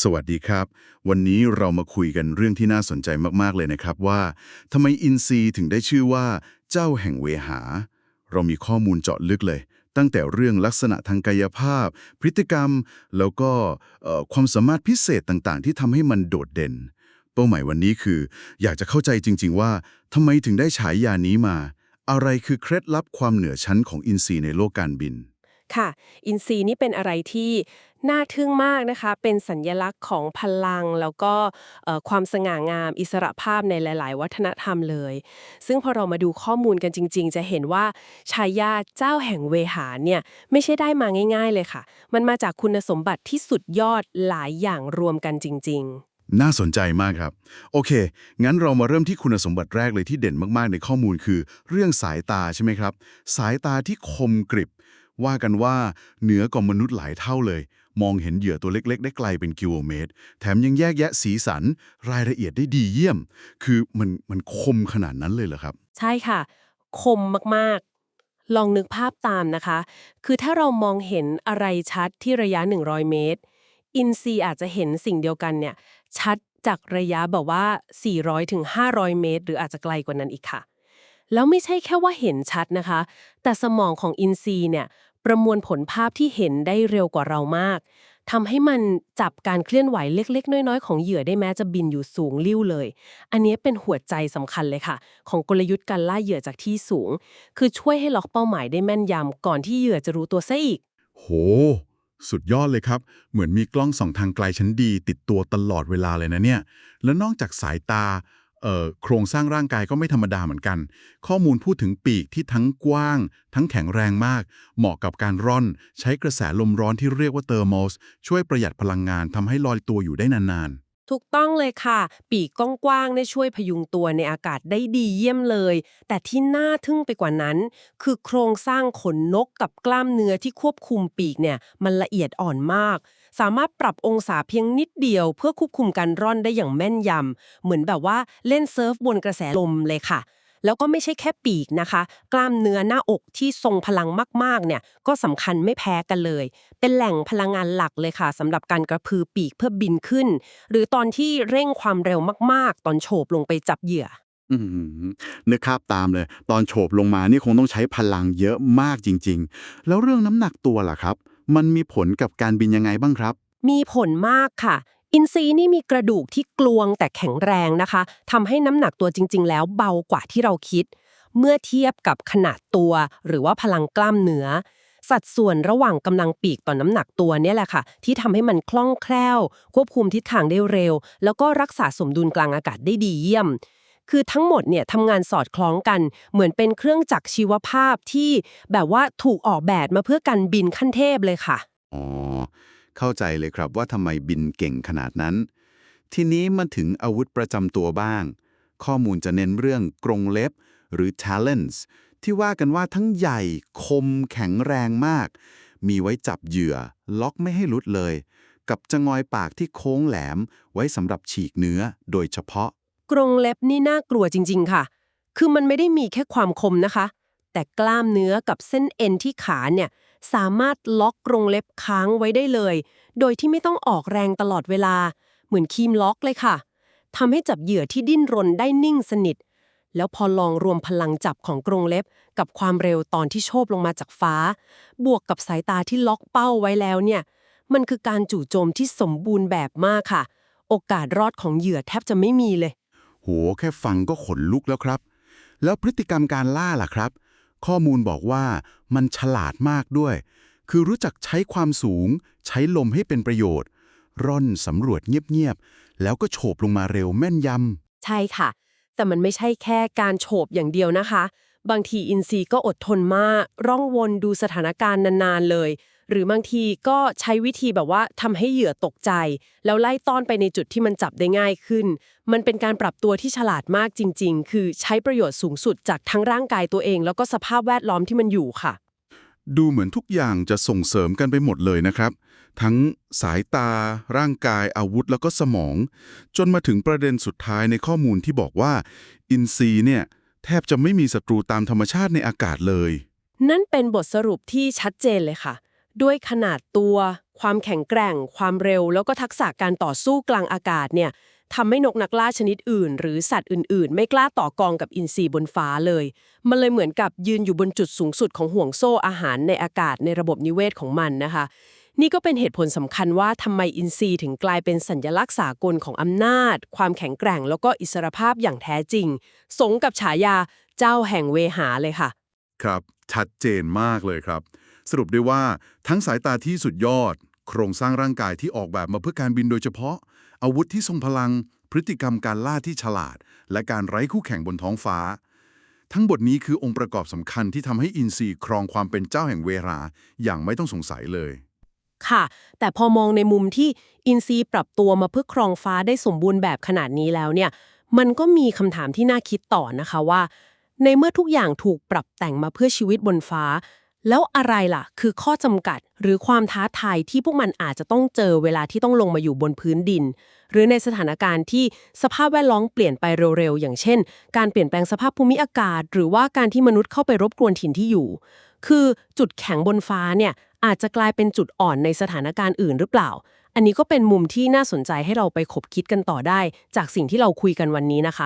สวัสดีครับ วันนี้เรามาคุยกันเรื่องที่น่าสนใจมาก ๆ เลยนะครับว่าทำไมอินทรีถึงได้ชื่อว่า เจ้าแห่งเวหา เรามีข้อมูลเจาะลึกเลย ตั้งแต่เรื่องลักษณะทางกายภาพ พฤติกรรม แล้วก็ความสามารถพิเศษต่างๆ ที่ทำให้มันโดดเด่น เป้าหมายวันนี้คือ อยากจะเข้าใจจริง ๆ ว่าทำไมถึงได้ฉายานี้มา อะไรคือเคล็ดลับความเหนือชั้นของอินทรีในโลกการบิน ค่ะ อินทรีย์นี่เป็นอะไรที่น่าทึ่งมากนะคะ เป็นสัญญลักษณ์ของพลังแล้วก็ความสง่างาม อิสระภาพในหลาย ๆ วัฒนธรรมเลย ซึ่งพอเรามาดูข้อมูลกันจริง ๆ จะเห็นว่าชายาเจ้าแห่งเวหาเนี่ยไม่ใช่ได้มาง่าย ๆ เลยค่ะ มันมาจากคุณสมบัติที่สุดยอดหลายอย่างรวมกันจริง ๆน่าสนใจมากครับ โอเค งั้นเรามาเริ่มที่คุณสมบัติแรกเลยที่เด่นมากๆ ในข้อมูลคือ เรื่องสายตาใช่ไหมครับ สายตาที่คมกริบ ว่ากันว่าเหนือกว่ามนุษย์หลายเท่าเลย มองเห็นเหยื่อตัวเล็ก ๆ ได้ไกลเป็นกิโลเมตร แถมยังแยกแยะสีสันรายละเอียดได้ดีเยี่ยม คือมันมันคมขนาดนั้นเลยเหรอครับ ใช่ค่ะ คมมากๆ ลองนึกภาพตามนะคะ คือถ้าเรามองเห็นอะไรชัดที่ระยะ 100 เมตร อินซีอาจจะเห็นสิ่งเดียวกันเนี่ยชัดจากระยะแบบว่า 400ถึง500เมตร หรืออาจจะไกลกว่านั้นอีกค่ะแล้วไม่ใช่แค่ว่าเห็นชัดนะคะ แต่สมองของอินซีเนี่ย ประมวลผลภาพที่เห็นได้เร็วกว่าเรามากทำให้มันจับการเคลื่อนไหวเล็ก ๆ น้อย ๆ ของเหยื่อได้แม้จะบินอยู่สูงลิ่วเลย อันนี้เป็นหัวใจสำคัญเลยค่ะ ของกลยุทธ์การล่าเหยื่อจากที่สูง คือช่วยให้ล็อกเป้าหมายได้แม่นยำก่อนที่เหยื่อจะรู้ตัวซะอีก โห สุดยอดเลยครับ เหมือนมีกล้องส่องทางไกลชั้นดี ติดตัวตลอดเวลาเลยนะเนี่ย แล้วนอกจากสายตา โครงสร้างร่างกายก็ไม่ธรรมดาเหมือนกัน ข้อมูลพูดถึงปีกที่ทั้งกว้าง ทั้งแข็งแรงมาก เหมาะกับการร่อน ใช้กระแสลมร้อนที่เรียกว่าเทอร์โมส ช่วยประหยัดพลังงานทำให้ลอยตัวอยู่ได้นาน ถูกต้องเลยค่ะ ปีกกว้างๆได้ช่วยพยุงตัวในอากาศได้ดีเยี่ยมเลย แต่ที่น่าทึ่งไปกว่านั้น คือโครงสร้างขนนกกับกล้ามเนื้อที่ควบคุมปีกเนี่ยมันละเอียดอ่อนมาก สามารถปรับองศาเพียงนิดเดียว เพื่อควบคุมการร่อนได้อย่างแม่นยำเหมือนแบบว่าเล่นเซิร์ฟบนกระแสลมเลยค่ะ แล้วก็ไม่ใช่แค่ปีกนะคะ กล้ามเนื้อหน้าอกที่ทรงพลังมากๆเนี่ยก็สำคัญไม่แพ้กันเลย เป็นแหล่งพลังงานหลักเลยค่ะสำหรับการกระพือปีกเพื่อบินขึ้น หรือตอนที่เร่งความเร็วมากๆ ตอนโฉบลงไปจับเหยื่อๆอืมนึกภาพตามเลย ตอนโฉบลงมานี่คงต้องใช้พลังเยอะมากจริง ๆ แล้วเรื่องน้ำหนักตัวล่ะครับ มันมีผลกับการบินยังไงบ้างครับ มีผลมากค่ะ อินทรีนี่มีกระดูกที่กลวงแต่แข็งแรงนะคะทำให้น้ำหนักตัวจริง ๆ แล้วเบากว่าที่เราคิด เมื่อเทียบกับขนาดตัว หรือว่าพลังกล้ามเนื้อ สัดส่วนระหว่างกำลังปีกต่อน้ำหนักตัวเนี่ยแหละค่ะ ที่ทำให้มันคล่องแคล่ว ควบคุมทิศทางได้เร็ว แล้วก็รักษาสมดุลกลางอากาศได้ดีเยี่ยมคือทั้งหมดเนี่ยทำงานสอดคล้องกัน เหมือนเป็นเครื่องจักรชีวภาพที่แบบว่าถูกออกแบบมาเพื่อการบินขั้นเทพเลยค่ะ เข้าใจเลยครับว่าทำไมบินเก่งขนาดนั้น ทีนี้มาถึงอาวุธประจำตัวบ้าง ข้อมูลจะเน้นเรื่องกรงเล็บหรือ talents ที่ว่ากันว่าทั้งใหญ่คมแข็งแรงมาก มีไว้จับเหยื่อ ล็อกไม่ให้หลุดเลย กับจะงอยปากที่โค้งแหลมไว้สำหรับฉีกเนื้อโดยเฉพาะ กรงเล็บนี่น่ากลัวจริง ๆ ค่ะ คือมันไม่ได้มีแค่ความคมนะคะ แต่กล้ามเนื้อกับเส้นเอ็นที่ขาเนี่ย สามารถล็อกกรงเล็บค้างไว้ได้เลย โดยที่ไม่ต้องออกแรงตลอดเวลา เหมือนคีมล็อกเลยค่ะทำให้จับเหยื่อที่ดิ้นรนได้นิ่งสนิท แล้วพอลองรวมพลังจับของกรงเล็บ กับความเร็วตอนที่โชบลงมาจากฟ้า บวกกับสายตาที่ล็อกเป้าไว้แล้วเนี่ย มันคือการจู่โจมที่สมบูรณ์แบบมากค่ะ โอกาสรอดของเหยื่อแทบจะไม่มีเลย โห แค่ฟังก็ขนลุกแล้วครับ แล้วพฤติกรรมการล่าล่ะครับ ข้อมูลบอกว่ามันฉลาดมากด้วย คือรู้จักใช้ความสูง ใช้ลมให้เป็นประโยชน์ ร่อนสำรวจเงียบๆ แล้วก็โฉบลงมาเร็วแม่นยำ ใช่ค่ะ แต่มันไม่ใช่แค่การโฉบอย่างเดียวนะคะ บางทีอินทรียก็อดทนมาก ร่องวนดูสถานการณ์นานๆเลย หรือบางทีก็ใช้วิธีแบบว่าทำให้เหยื่อตกใจ แล้วไล่ต้อนไปในจุดที่มันจับได้ง่ายขึ้น มันเป็นการปรับตัวที่ฉลาดมากจริง ๆ คือใช้ประโยชน์สูงสุดจากทั้งร่างกายตัวเอง แล้วก็สภาพแวดล้อมที่มันอยู่ค่ะๆดูเหมือนทุกอย่างจะส่งเสริมกันไปหมดเลยนะครับ ทั้งสายตา ร่างกายอาวุธแล้วก็สมอง จนมาถึงประเด็นสุดท้ายในข้อมูลที่บอกว่า อินทรีย์เนี่ยแทบจะไม่มีศัตรูตามธรรมชาติในอากาศเลย นั่นเป็นบทสรุปที่ชัดเจนเลยค่ะ ด้วยขนาดตัว ความแข็งแกร่ง ความเร็ว แล้วก็ทักษะการต่อสู้กลางอากาศเนี่ยทำให้นกนักล่าชนิดอื่น หรือสัตว์อื่น ๆ ไม่กล้าต่อกองกับอินทรีบนฟ้าเลย มันเลยเหมือนกับยืนอยู่บนจุดสูงสุดของห่วงโซ่อาหารในอากาศในระบบนิเวศของมันนะคะ นี่ก็เป็นเหตุผลสำคัญว่าทำไมอินทรีถึงกลายเป็นสัญลักษณ์สากลของอำนาจ ความแข็งแกร่ง แล้วก็อิสรภาพอย่างแท้จริง สงกับฉายาเจ้าแห่งเวหาเลยค่ะ ครับ ชัดเจนมากเลยครับ สรุปได้ว่าทั้งสายตาที่สุดยอด โครงสร้างร่างกายที่ออกแบบมาเพื่อการบินโดยเฉพาะ อาวุธที่ทรงพลัง พฤติกรรมการล่าที่ฉลาด และการไร้คู่แข่งบนท้องฟ้า ทั้งบทนี้คือองค์ประกอบสำคัญที่ทำให้อินซีครองความเป็นเจ้าแห่งเวลาอย่างไม่ต้องสงสัยเลยค่ะ แต่พอมองในมุมที่อินซีปรับตัวมาเพื่อครองฟ้าได้สมบูรณ์แบบขนาดนี้แล้วเนี่ย มันก็มีคำถามที่น่าคิดต่อนะคะว่า ในเมื่อทุกอย่างถูกปรับแต่งมาเพื่อชีวิตบนฟ้า แล้วอะไรล่ะ คือข้อจำกัดหรือความท้าทายที่พวกมันอาจจะต้องเจอเวลาที่ต้องลงมาอยู่บนพื้นดิน หรือในสถานการณ์ที่สภาพแวดล้อมเปลี่ยนไปเร็วๆ อย่างเช่น การเปลี่ยนแปลงสภาพภูมิอากาศ หรือว่าการที่มนุษย์เข้าไปรบกวนถิ่นที่อยู่ คือจุดแข็งบนฟ้าเนี่ยอาจจะกลายเป็นจุดอ่อนในสถานการณ์อื่นหรือเปล่า อันนี้ก็เป็นมุมที่น่าสนใจให้เราไปคบคิดกันต่อได้ จากสิ่งที่เราคุยกันวันนี้นะคะ